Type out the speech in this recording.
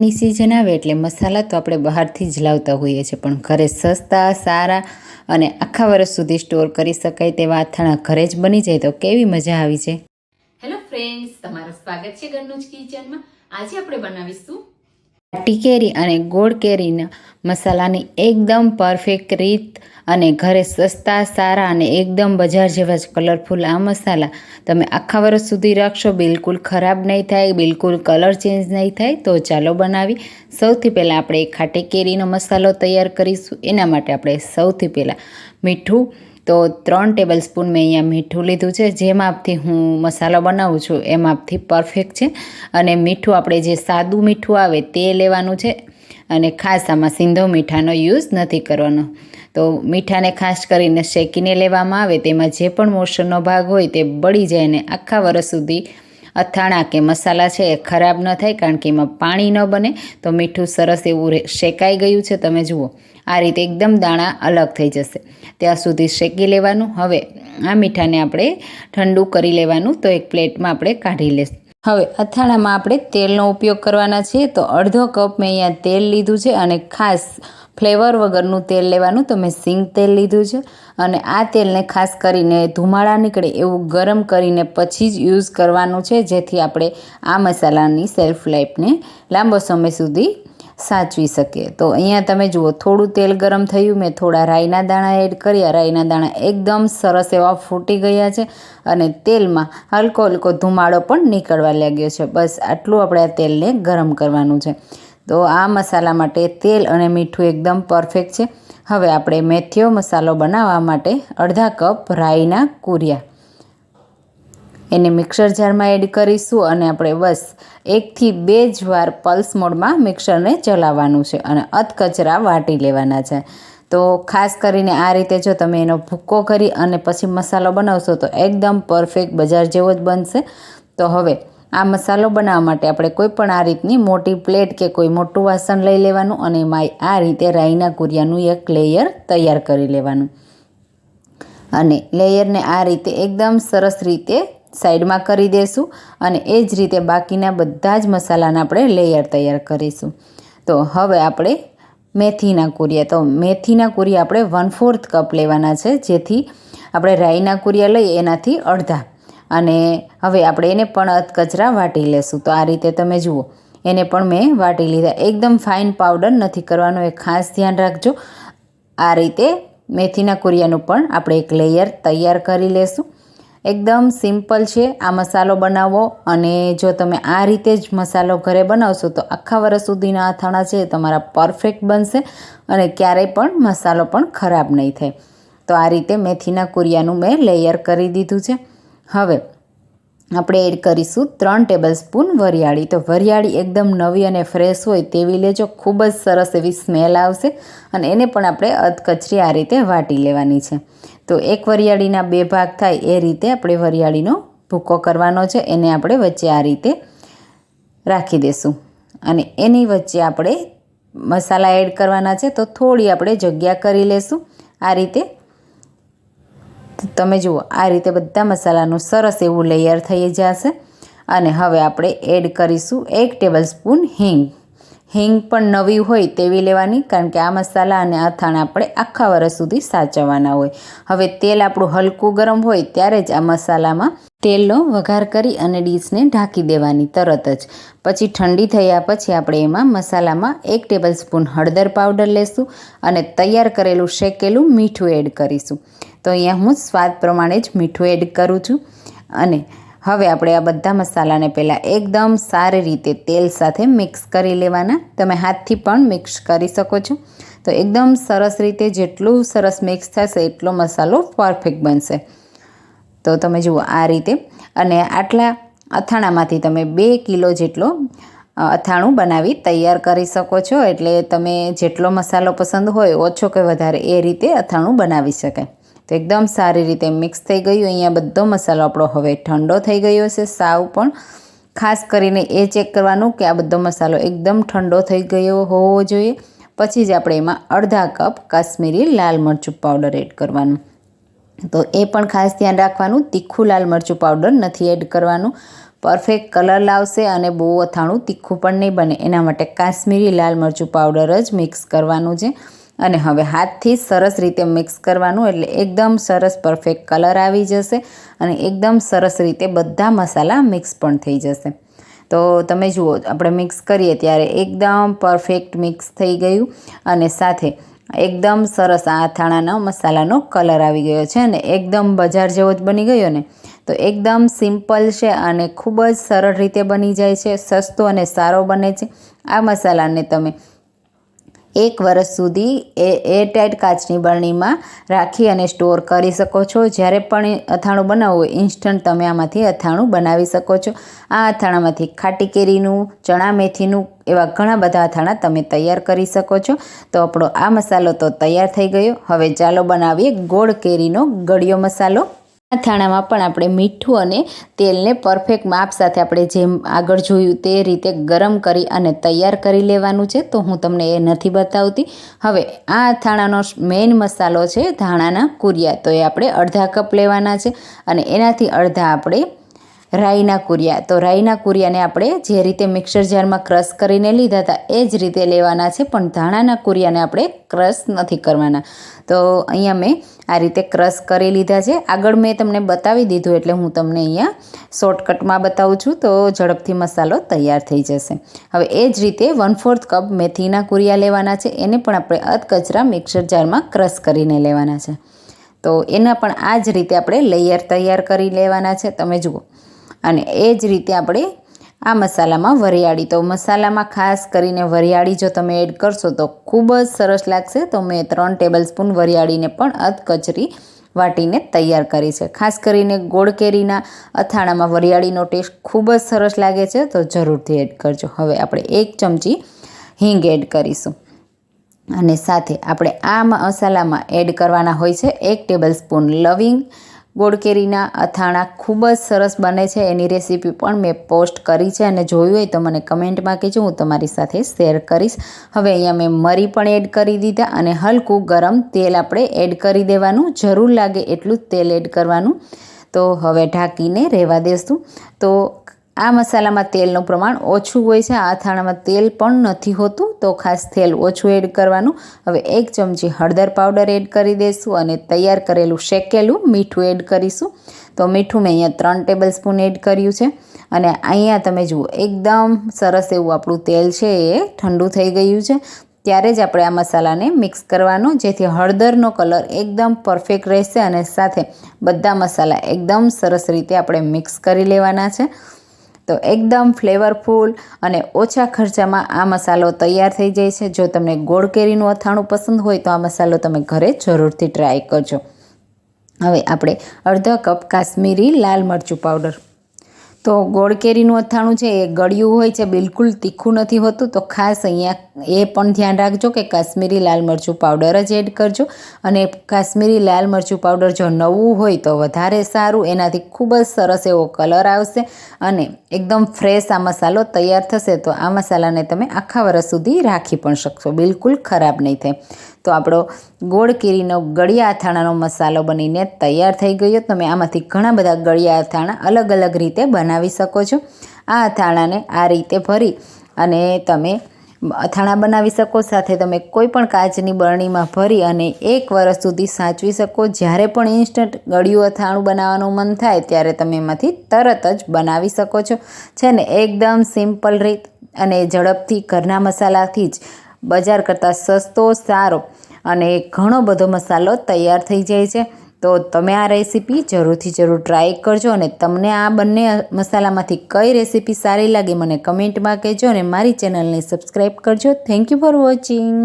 ની સિઝન આવે એટલે મસાલા તો આપણે બહારથી જ લાવતા હોઈએ છીએ, પણ ઘરે સસ્તા, સારા અને આખા વર્ષ સુધી સ્ટોર કરી શકાય તેવા અથાણા ઘરે જ બની જાય તો કેવી મજા આવી છે? હેલો ફ્રેન્ડ્સ તમારું સ્વાગત છે ઘરનું જ કિચનમાં આજે આપણે બનાવીશું ખાટી કેરી અને ગોળ કેરીના મસાલાની એકદમ પરફેક્ટ રીત અને ઘરે સસ્તા, સારા અને એકદમ બજાર જેવા જ કલરફુલ આ મસાલા તમે આખા વર્ષ સુધી રાખશો, બિલકુલ ખરાબ નહીં થાય, બિલકુલ કલર ચેન્જ નહીં થાય, તો ચાલો બનાવી. સૌથી પહેલાં આપણે ખાટી કેરીનો મસાલો તૈયાર કરીશું. એના માટે આપણે સૌથી પહેલાં મીઠું તો ત્રણ ટેબલ સ્પૂન મેં અહીંયા મીઠું લીધું છે. જે માપથી હું મસાલો બનાવું છું એ માપથી પરફેક્ટ છે. અને મીઠું આપણે જે સાદું મીઠું આવે તે લેવાનું છે. અને ખાસ આમાં સિંધો મીઠાનો યુઝ નથી કરવાનો. તો મીઠાને ખાસ કરીને શેકીને લેવામાં આવે, તેમાં જે પણ મોશનનો ભાગ હોય તે બળી જાય અને આખા વર્ષ સુધી અથાણા કે મસાલા છે એ ખરાબ ન થાય કારણ કે એમાં પાણી ન બને. તો મીઠું સરસ એવું શેકાઈ ગયું છે, તમે જુઓ. આ રીતે એકદમ દાણા અલગ થઈ જશે. ત્યાં સુધી શેકી લેવાનું. હવે આ મીઠાને આપણે ઠંડુ કરી લેવાનું. તો એક પ્લેટમાં આપણે કાઢી લઈશું હવે અથાણામાં આપણે તેલનો ઉપયોગ કરવાના છીએ. તો અડધો કપ મેં અહીંયા તેલ લીધું છે અને ખાસ ફ્લેવર વગરનું તેલ લેવાનું. તો મેં સિંગ તેલ લીધું છે અને આ તેલને ખાસ કરીને ધુમાડા નીકળે એવું ગરમ કરીને પછી જ યુઝ કરવાનું છે. જેથી આપણે આ મસાલાની સેલ્ફ લાઈફને લાંબો સમય સુધી સાચવી શકીએ તો અહીંયા તમે જુઓ, થોડું તેલ ગરમ થયું, મેં થોડા રાઈના દાણા એડ કર્યા. રાઈના દાણા એકદમ સરસ એવા ફૂટી ગયા છે અને તેલમાં હલકો હલકો ધુમાડો પણ નીકળવા લાગ્યો છે. બસ આટલું આપણે આ તેલને ગરમ કરવાનું છે. તો આ મસાલા માટે તેલ અને મીઠું એકદમ પરફેક્ટ છે. હવે આપણે મેથીઓ મસાલો બનાવવા માટે અડધા કપ રાઈના કુરિયા એને મિક્સર જારમાં એડ કરીશું અને આપણે બસ એકથી બે જ વાર પલ્સ મોડમાં મિક્સરને ચલાવવાનું છે અને અધકચરા વાટી લેવાના છે. તો ખાસ કરીને આ રીતે જો તમે એનો ભૂક્કો કરી અને પછી મસાલો બનાવશો તો એકદમ પરફેક્ટ બજાર જેવો જ બનશે. તો હવે આ મસાલો બનાવવા માટે આપણે કોઈ પણ આ રીતની મોટી પ્લેટ કે કોઈ મોટું વાસણ લઈ લેવાનું અને એમાં આ રીતે રાઈના કુરિયાનું એક લેયર તૈયાર કરી લેવાનું. અને લેયરને આ રીતે એકદમ સરસ રીતે સાઈડમાં કરી દઈશું અને એ જ રીતે બાકીના બધા જ મસાલાના આપણે લેયર તૈયાર કરીશું. તો હવે આપણે મેથીના કુરિયા. તો મેથીના કુરિયા આપણે વન ફોર્થ કપ લેવાના છે, જેથી આપણે રાઈના કુરિયા લઈએ એનાથી અડધા. અને હવે આપણે એને પણ અધકચરા વાટી લેશું. તો આ રીતે તમે જુઓ, એને પણ મેં વાટી લીધા. એકદમ ફાઇન પાવડર નથી કરવાનો, એ ખાસ ધ્યાન રાખજો. આ રીતે મેથીના કુરિયાનું પણ આપણે એક લેયર તૈયાર કરી લેશું. એકદમ સિમ્પલ છે. આ મસાલો બનાવો અને જો તમે આ રીતે જ મસાલો ઘરે બનાવશો તો આખા વર્ષ સુધીના અથાણા છે તમારા પરફેક્ટ બનશે અને ક્યારેય પણ મસાલો પણ ખરાબ નહીં થાય. તો આ રીતે મેથીના કુરિયાનું મેં લેયર કરી દીધું છે. હવે આપણે એડ કરીશું ત્રણ ટેબલ સ્પૂન વરિયાળી. તો વરિયાળી એકદમ નવી અને ફ્રેશ હોય તેવી લેજો. ખૂબ જ સરસ એવી સ્મેલ આવશે અને એને પણ આપણે અધકચરી આ રીતે વાટી લેવાની છે. તો એક વરિયાળીના બે ભાગ થાય એ રીતે આપણે વરિયાળીનો ભૂકો કરવાનો છે, એને આપણે વચ્ચે આ રીતે રાખી દઈશું અને એની વચ્ચે આપણે મસાલા એડ કરવાના છે, તો થોડી આપણે જગ્યા કરી લેશું આ રીતે. તમે જુઓ, આ રીતે બધા મસાલાનું સરસ એવું લેયર થઈ જશે. અને હવે આપણે એડ કરીશું એક ટેબલ સ્પૂન હિંગ. હિંગ પણ નવી હોય તેવી લેવાની, કારણ કે આ મસાલા અને અથાણા આપણે આખા વર્ષ સુધી સાચવવાના હોય. હવે તેલ આપણું હલકું ગરમ હોય ત્યારે જ આ મસાલામાં તેલનો વઘાર કરી અને ડીશને ઢાંકી દેવાની તરત જ. પછી ઠંડી થયા પછી આપણે એમાં મસાલામાં એક ટેબલ સ્પૂન હળદર પાવડર લેશું અને તૈયાર કરેલું શેકેલું મીઠું એડ કરીશું. તો અહીંયા હું સ્વાદ પ્રમાણે જ મીઠું એડ કરું છું અને હવે આપણે આ બધા મસાલાને પહેલાં એકદમ સારી રીતે તેલ સાથે મિક્સ કરી લેવાના. તમે હાથથી પણ મિક્સ કરી શકો છો. તો એકદમ સરસ રીતે જેટલું સરસ મિક્સ થશે એટલો મસાલો પરફેક્ટ બનશે. તો તમે જુઓ આ રીતે. અને આટલા અથાણામાંથી તમે બે કિલો જેટલો અથાણું બનાવી તૈયાર કરી શકો છો. એટલે તમે જેટલો મસાલો પસંદ હોય ઓછો કે વધારે એ રીતે અથાણું બનાવી શકાય. તો એકદમ સારી રીતે મિક્સ થઈ ગયું. અહીંયા બધો મસાલો આપણો હવે ઠંડો થઈ ગયો છે, સાવ પણ. ખાસ કરીને એ ચેક કરવાનું કે આ બધો મસાલો એકદમ ઠંડો થઈ ગયો હોવો જોઈએ. પછી જ આપણે એમાં અડધા કપ કાશ્મીરી લાલ મરચું પાવડર એડ કરવાનું. તો એ પણ ખાસ ધ્યાન રાખવાનું. તીખું લાલ મરચું પાવડર નથી એડ કરવાનું. પરફેક્ટ કલર લાવશે અને બહુ અથાણું તીખું પણ નહીં બને. એના માટે કાશ્મીરી લાલ મરચું પાવડર જ મિક્સ કરવાનું છે. અને હવે હાથથી સરસ રીતે મિક્સ કરવાનું એટલે એકદમ સરસ પરફેક્ટ કલર આવી જશે અને એકદમ સરસ રીતે બધા મસાલા મિક્સ પણ થઈ જશે. તો તમે જુઓ, આપણે મિક્સ કરીએ ત્યારે એકદમ પરફેક્ટ મિક્સ થઈ ગયું અને સાથે એકદમ સરસ આ થાણાના મસાલાનો કલર આવી ગયો છે અને એકદમ બજાર જેવો જ બની ગયો ને. તો એકદમ સિમ્પલ છે અને ખૂબ જ સરળ રીતે બની જાય છે, સસ્તો અને સારો બને છે. આ મસાલાને તમે એક વર્ષ સુધી એ એરટાઇટ કાચની બરણીમાં રાખી અને સ્ટોર કરી શકો છો. જ્યારે પણ અથાણું બનાવવું હોય ઇન્સ્ટન્ટ તમે આમાંથી અથાણું બનાવી શકો છો. આ અથાણામાંથી ખાટી કેરીનું, ચણા મેથીનું એવા ઘણા બધા અથાણા તમે તૈયાર કરી શકો છો. તો આપણો આ મસાલો તો તૈયાર થઈ ગયો. હવે ચાલો બનાવીએ ગોળ કેરીનો ગળ્યો મસાલો. આ થાણામાં પણ આપણે મીઠું અને તેલને પરફેક્ટ માપ સાથે આપણે જેમ આગળ જોયું તે રીતે ગરમ કરી અને તૈયાર કરી લેવાનું છે. તો હું તમને એ નથી બતાવતી. હવે આ થાણાનો મેઇન મસાલો છે ધાણાના કુરિયા. તો એ આપણે અડધા કપ લેવાના છે અને એનાથી અડધા આપણે રાઈના કુરિયા. તો રાઈના કુરિયાને આપણે જે રીતે મિક્સર જારમાં ક્રશ કરીને લીધા હતા, એ જ રીતે લેવાના છે, પણ ધાણાના કુરિયાને આપણે ક્રશ નથી કરવાના. તો અહીંયા મેં આ રીતે ક્રશ કરી લીધા છે. આગળ મેં તમને બતાવી દીધું, એટલે હું તમને અહીંયા શોર્ટકટમાં બતાવું છું. તો ઝડપથી મસાલો તૈયાર થઈ જશે. હવે એ જ રીતે વન ફોર્થ કપ મેથીના કુરિયા લેવાના છે. એને પણ આપણે અધકચરા મિક્સર જારમાં ક્રશ કરીને લેવાના છે. તો એના પણ આ જ રીતે આપણે લેયર તૈયાર કરી લેવાના છે. તમે જુઓ. અને એ જ રીતે આપણે આ મસાલામાં વરિયાળી. તો મસાલામાં ખાસ કરીને વરિયાળી જો તમે એડ કરશો તો ખૂબ જ સરસ લાગશે. તો મેં ત્રણ ટેબલ સ્પૂન વરિયાળીને પણ અધકચરી વાટીને તૈયાર કરી છે. ખાસ કરીને ગોળ કેરીના અથાણામાં વરિયાળીનો ટેસ્ટ ખૂબ જ સરસ લાગે છે. તો જરૂરથી એડ કરજો. હવે આપણે એક ચમચી હિંગ એડ કરીશું. અને સાથે આપણે આ મસાલામાં એડ કરવાના હોય છે એક ટેબલ સ્પૂન લવિંગ ગોળ કેરીના અથાણા ખૂબ જ સરસ બને છે. એની રેસીપી પણ મેં પોસ્ટ કરી છે અને જોયું હોય તો મને કમેન્ટમાં કહેજો. હું તમારી સાથે શેર કરીશ. હવે અહીંયા મેં મરી પણ એડ કરી દીધા અને હલકું ગરમ તેલ આપણે એડ કરી દેવાનું. જરૂર લાગે એટલું તેલ એડ કરવાનું. તો હવે ઢાંકીને રહેવા દેશું. તો આ મસાલામાં તેલનું પ્રમાણ ઓછું હોય છે. આ અથાણામાં તેલ પણ નથી હોતું, તો ખાસ તેલ ઓછું એડ કરવાનું. હવે એક ચમચી હળદર પાવડર એડ કરી દઈશું અને તૈયાર કરેલું શેકેલું મીઠું એડ કરીશું. તો મીઠું મેં અહીંયા ત્રણ ટેબલ સ્પૂન એડ કર્યું છે. અને અહીંયા તમે જુઓ, એકદમ સરસ એવું આપણું તેલ છે એ ઠંડુ થઈ ગયું છે. ત્યારે જ આપણે આ મસાલાને મિક્સ કરવાનો, જેથી હળદરનો કલર એકદમ પરફેક્ટ રહેશે અને સાથે બધા મસાલા એકદમ સરસ રીતે આપણે મિક્સ કરી લેવાના છે. તો એકદમ ફ્લેવરફુલ અને ઓછા ખર્ચામાં આ મસાલો તૈયાર થઈ જાય છે. જો તમને ગોળ કેરીનું અથાણું પસંદ હોય તો આ મસાલો તમે ઘરે જરૂરથી ટ્રાય કરજો. હવે આપણે અડધા કપ કાશ્મીરી લાલ મરચું પાવડર તો ગોળ કેરીનું અથાણું છે એ ગળ્યું હોય છે, બિલકુલ તીખું નથી હોતું. તો ખાસ અહીંયા એ પણ ધ્યાન રાખજો કે કાશ્મીરી લાલ મરચું પાવડર જ એડ કરજો. અને કાશ્મીરી લાલ મરચું પાવડર જો નવું હોય તો વધારે સારું, એનાથી ખૂબ જ સરસ એવો કલર આવશે. અને એકદમ ફ્રેશ આ મસાલો તૈયાર થશે તો આ મસાલાને તમે આખા વર્ષ સુધી રાખી પણ શકશો. બિલકુલ ખરાબ નહીં થાય. તો આપણો ગોળ કેરીનો ગળિયા અથાણાનો મસાલો બનીને તૈયાર થઈ ગયો. તમે આમાંથી ઘણા બધા ગળિયા અથાણા અલગ અલગ રીતે બનાવી શકો છો. આ અથાણાને આ રીતે ભરી અને તમે અથાણા બનાવી શકો, સાથે તમે કોઈ પણ કાચની બરણીમાં ભરી અને એક વર્ષ સુધી સાચવી શકો. જ્યારે પણ ઇન્સ્ટન્ટ ગળ્યું અથાણું બનાવવાનું મન થાય, ત્યારે તમે એમાંથી તરત જ બનાવી શકો છો. છે ને, એકદમ સિમ્પલ રીત અને ઝડપથી ઘરના મસાલાથી જ બજાર કરતાં સસ્તો, સારો અને ઘણો બધો મસાલો તૈયાર થઈ જાય છે. તો તમે આ રેસીપી જરૂરથી જરૂર ટ્રાય કરજો અને તમને આ બંને મસાલામાંથી કઈ રેસીપી સારી લાગે મને કમેન્ટમાં કહેજો અને મારી ચેનલને સબસ્ક્રાઈબ કરજો. Thank you for watching